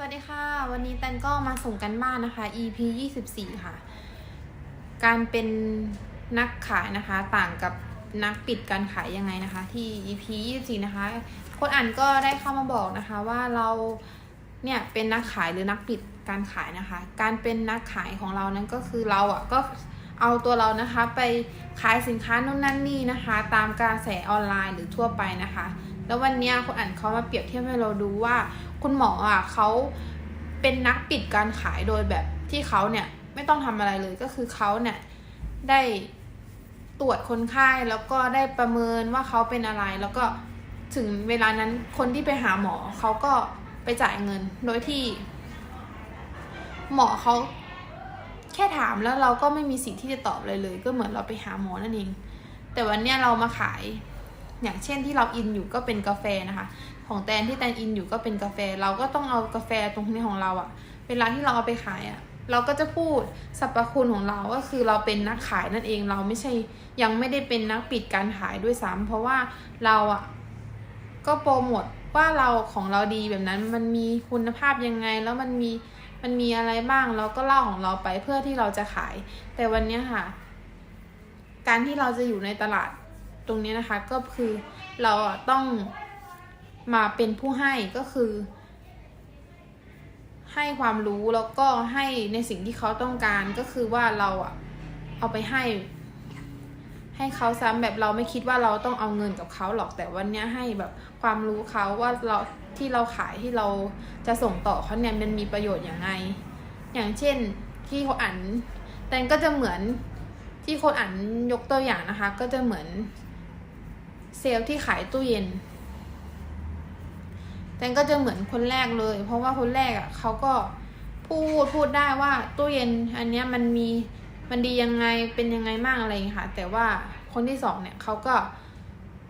วัสดีค่ะ วันนี้แตนก็มาส่งกันบ้านนะคะ EP 24 ค่ะ การเป็นนักขายนะคะ ต่างกับนักปิดการขายยังไงนะคะ ที่ EP 24 นะคะคนอ่านก็ได้เข้ามาบอกนะคะว่าเราเนี่ยเป็นนักขายหรือนักปิดการขายนะคะ การเป็นนักขายของเรานั้นก็คือเราอะก็เอาตัวเรานะคะไปขายสินค้านู่นนั่นนี่นะคะ ตามการแสออนไลน์หรือทั่วไปนะคะ แล้ววันนี้คนอ่านเขามาเปรียบเทียบให้เราดูว่า คุณหมออะเขาเป็นนักปิดการขายโดยแบบที่เขาเนี่ยไม่ต้องทำอะไรเลยก็คือเขาเนี่ยได้ตรวจคนไข้แล้วก็ได้ประเมินว่าเขาเป็นอะไร แล้วก็ถึงเวลานั้นคนที่ไปหาหมอเขาก็ไปจ่ายเงิน โดยที่ หมอเขาแค่ถามแล้วเราก็ไม่มีสิทธิ์ที่จะตอบเลยเลย ก็เหมือนเราไปหาหมอนั่นเอง แต่วันเนี้ยเรามาขาย อย่างเช่นที่เราอินอยู่ก็เป็นกาแฟนะคะ ของแตนที่แตนอินอยู่ก็เป็นกาแฟ เราก็ต้องเอากาแฟตรงนี้ของเราอะเวลาที่เราเอาไปขายอะเราก็จะพูดสรรพคุณของเราก็คือเราเป็นนักขายนั่นเองเราไม่ใช่ยังไม่ได้เป็นนักปิดการขายด้วยซ้ำเพราะว่าเราอะก็โปรโมทว่าเราของเราดีแบบนั้นมันมีคุณภาพยังไงแล้วมันมีมันมีอะไรบ้างเราก็เล่าของเราไปเพื่อที่เราจะขาย แต่วันนี้ค่ะ การที่เราจะอยู่ในตลาด ตรงนี้นะคะก็คือเราต้องมาเป็นผู้ให้ก็คือ ให้ความรู้แล้วก็ให้ในสิ่งที่เขาต้องการก็คือว่าเราอะเอาไปให้ ให้เขาซ้ำแบบเราไม่คิดว่าเราต้องเอาเงินกับเขาหรอกแต่วันนี้ให้แบบความรู้เขาว่าเราที่เราขายที่เราจะส่งต่อเขาเนี่ยมันมีประโยชน์อย่างไง อย่างเช่นที่เขาอ่านแต่ก็จะเหมือนที่คนอ่านยกตัวอย่างนะคะ ก็จะเหมือน เซลล์ที่ขายตู้เย็น แตนก็จะเหมือนคนแรกเลย เพราะว่าคนแรกอะเขาก็พูดพูดได้ว่าตู้เย็นอันเนี้ยมันมีมันดียังไงเป็นยังไงบ้างอะไรอย่างเงี้ยค่ะ แต่ว่าคนที่สองเนี่ยเขาก็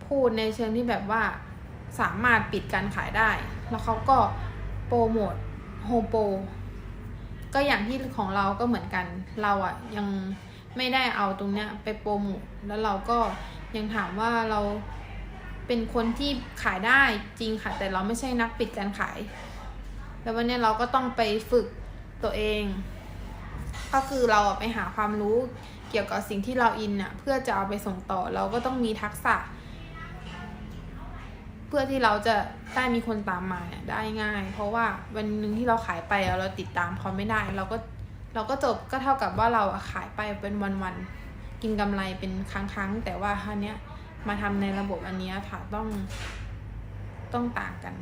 พูดในเชิงที่แบบว่าสามารถปิดการขายได้ แล้วเขาก็โปรโมทโฮโปรก็อย่างที่ของเราก็เหมือนกันเราอะยังไม่ได้เอาตรงเนี้ยไปโปรโมทแล้วเราก็ ยังถามว่าเราเป็นคนที่ขายได้จริงค่ะ แต่เราไม่ใช่นักปิดการขาย แล้ววันนี้เราก็ต้องไปฝึกตัวเอง ก็คือเราไปหาความรู้เกี่ยวกับสิ่งที่เราอินน่ะเพื่อจะเอาไปส่งต่อเราก็ต้องมีทักษะ เพื่อที่เราจะได้มีคนตามมาได้ง่าย เพราะว่าวันหนึ่งที่เราขายไปเราติดตามเขาไม่ได้ เราก็เราก็จบก็เท่ากับว่าเราขายไปเป็นวันๆ กินกำไรเป็นครั้งๆ แต่ว่าครั้งเนี้ยมาทำในระบบอันเนี้ยค่ะต้องต้องต่างกัน